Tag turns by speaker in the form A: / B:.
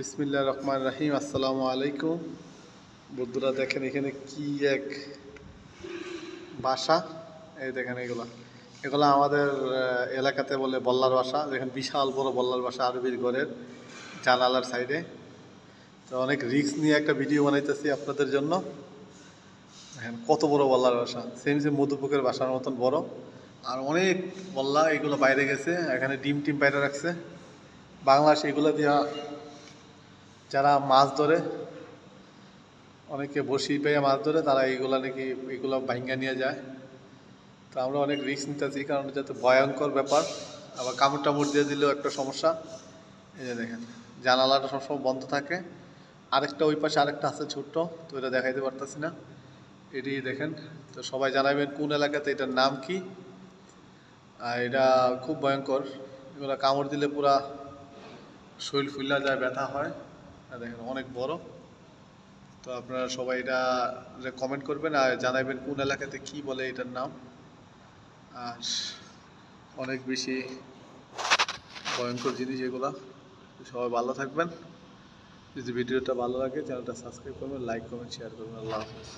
A: বিসমিল্লা রহমান রাহিম, আসসালামু আলাইকুম। বন্ধুরা, দেখেন এখানে কি এক বাসা? এই দেখেন এগুলো। এগুলো আমাদের এলাকাতে বলে বল্লার বাসা। দেখেন বিশাল বড় বল্লার বাসা আরবির ঘরের জানালার সাইডে। তো অনেক রিস্ক নিয়ে একটা ভিডিও বানাইতেছি আপনাদের জন্য। দেখেন কত বড় বল্লার বাসা। সেম সেম মধুপুকের বাসার মতন বড়। আর অনেক বল্লা এগুলো বাইরে গেছে। এখানে ডিম টিম বাইরে রাখছে। বাংলাদেশ এগুলো দিয়া যারা মাছ ধরে, অনেকে বসি পেয়ে মাছ ধরে, তারা এইগুলা নাকি এগুলো ভাঙ্গা নিয়ে যায়। তো আমরা অনেক রিস্ক নিতেছি, কারণ যাতে ভয়ঙ্কর ব্যাপার। আবার কামড় টামড় দিয়ে দিলেও একটা সমস্যা। এই যে দেখেন, জানালাটা সবসময় বন্ধ থাকে। আরেকটা ওই পাশে আরেকটা আছে ছোট্ট, তো এটা দেখাইতে পারতেছি না। এটি দেখেন, তো সবাই জানাবেন কোন এলাকাতে এটার নাম কি। আর এটা খুব ভয়ঙ্কর, এগুলো কামড় দিলে পুরা শরীর ফুল্লা যায়, ব্যথা হয়। দেখেন অনেক বড়। তো আপনারা সবাই এটা কমেন্ট করবেন আর জানাবেন কোন এলাকাতে কি বলে এটার নাম। আর অনেক বেশি ভয়ঙ্কর জিনিস এগুলা। সবাই ভালো থাকবেন। যদি ভিডিওটা ভালো লাগে, চ্যানেলটা সাবস্ক্রাইব করবেন লাইক করবেন শেয়ার করবেন। আল্লাহ হাফেজ।